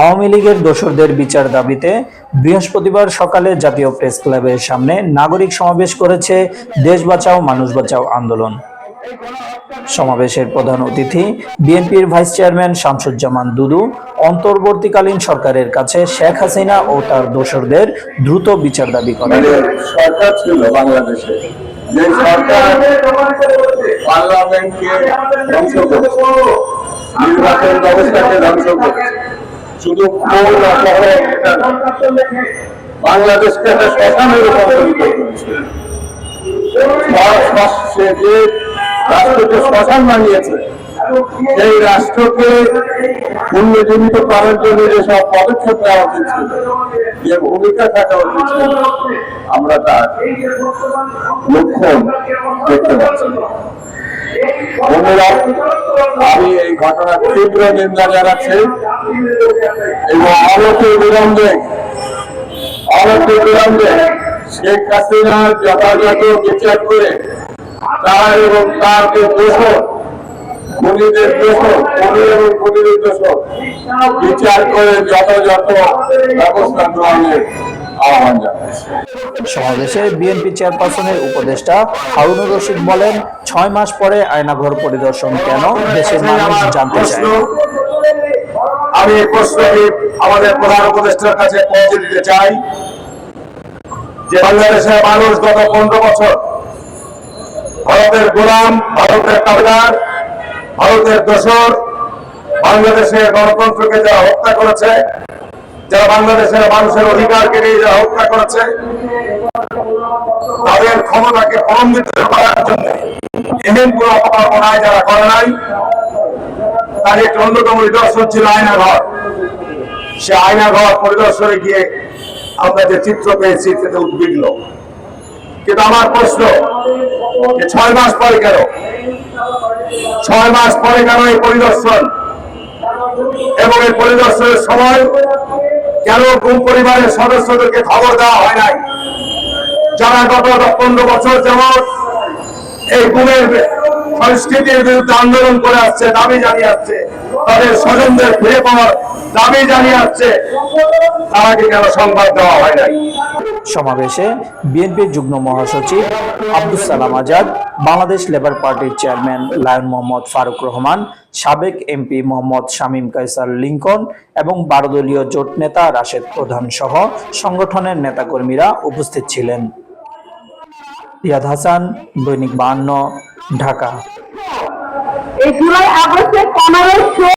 আওয়ামী লীগের দোসরদের বিচার দাবিতে বৃহস্পতিবার সকালে জাতীয় প্রেস ক্লাবের সামনে নাগরিক সমাবেশ করেছে দেশ বাঁচাও, মানুষ বাঁচাও আন্দোলন। সমাবেশের প্রধান অতিথি বিএনপির ভাইস চেয়ারম্যান শামসুজ্জামান দুদু, অন্তর্বর্তীকালীন সরকারের কাছে শেখ হাসিনা ও তার দোসরদের দ্রুত বিচার দাবি করেন। বাংলাদেশে। ব্যবস্থাকে ধ্বংস করেছে শুধু বাংলাদেশকে একটা শ্মশানের যে রাষ্ট্রকে শ্মশান বানিয়েছে, সেই রাষ্ট্রকে করার জন্য যেসব পদক্ষেপ নেওয়া উচিত ছিল যে ভূমিকা থাকা উচিত। আমরা তার লক্ষণ দেখতে পাচ্ছি। আমি এই ঘটনার তীব্র নিন্দা জানাচ্ছি এবং অনতি বিলম্বে অনতি বিলম্বে শেখ হাসিনার যথাযথ বিচার করে তার এবং তার যে খুনিদের দোষর খুনি এবং খুনিদের দোষর বিচার করে যথাযথ ব্যবস্থা গ্রহণের আহ্বান সমাবেশে বিএনপি চেয়ারপারসনের উপদেষ্টা হারুনুর রশিদ বলেন ছয় মাস পরে আয়নাঘর পরিদর্শন কেন দেশের মানুষ জানতে চায়? আমি এই প্রশ্নটি আমাদের প্রধান উপদেষ্টার কাছে পৌঁছে দিতে চাই যে বাংলাদেশের মানুষ গত পনেরো বছর ভারতের গোলাম ভারতের কাবলার ভারতের দোসর বাংলাদেশের গণতন্ত্রকে যারা হত্যা করেছে, যারা বাংলাদেশের মানুষের অধিকারকে নিয়ে যারা হত্যা করেছে, তাদের ক্ষমতাকে প্রলম্বিত করার জন্য এমন কোন অপকল্পনায় যারা করে নাই, তার একটি অন্যতম নিদর্শন ছিল আয়না ঘর। সে আয়না ঘর পরিদর্শনে গিয়ে আমরা যে চিত্র পেয়েছি, সেটা উদ্বিগ্ন। কিন্তু আমার প্রশ্ন ছয় মাস পরে কেন? ছয় মাস পরে কেন এই পরিদর্শন? এবং এই পরিদর্শনের সময় কেন কোন পরিবারের সদস্যদেরকে খবর দেওয়া হয় নাই? যারা গত পনেরো বছর যেমন এই গুণের সংস্কৃতির বিরুদ্ধে আন্দোলন করে আসছে, দাবি জানিয়ে আসছে তাদের স্বজনদের ফিরে পাওয়ার দাবি জানিয়ে আসছে তারাকে কেন সংবাদ দেওয়া হয় নাই? সমাবেশে বিএনপির যুগ্ম মহাসচিব আব্দুস সালাম আজাদ বাংলাদেশ লেবার পার্টির চেয়ারম্যান লায়ন মোহাম্মদ ফারুক রহমান সাবেক এমপি মোহাম্মদ শামীম কাইসার লিঙ্কন এবং বারো দলীয় জোট নেতা রাশেদ প্রধান সহ সংগঠনের নেতাকর্মীরা উপস্থিত ছিলেন। রিয়াদ হাসান দৈনিক বাহান্ন ঢাকা। এই জুলাই আগস্টে পনেরোশো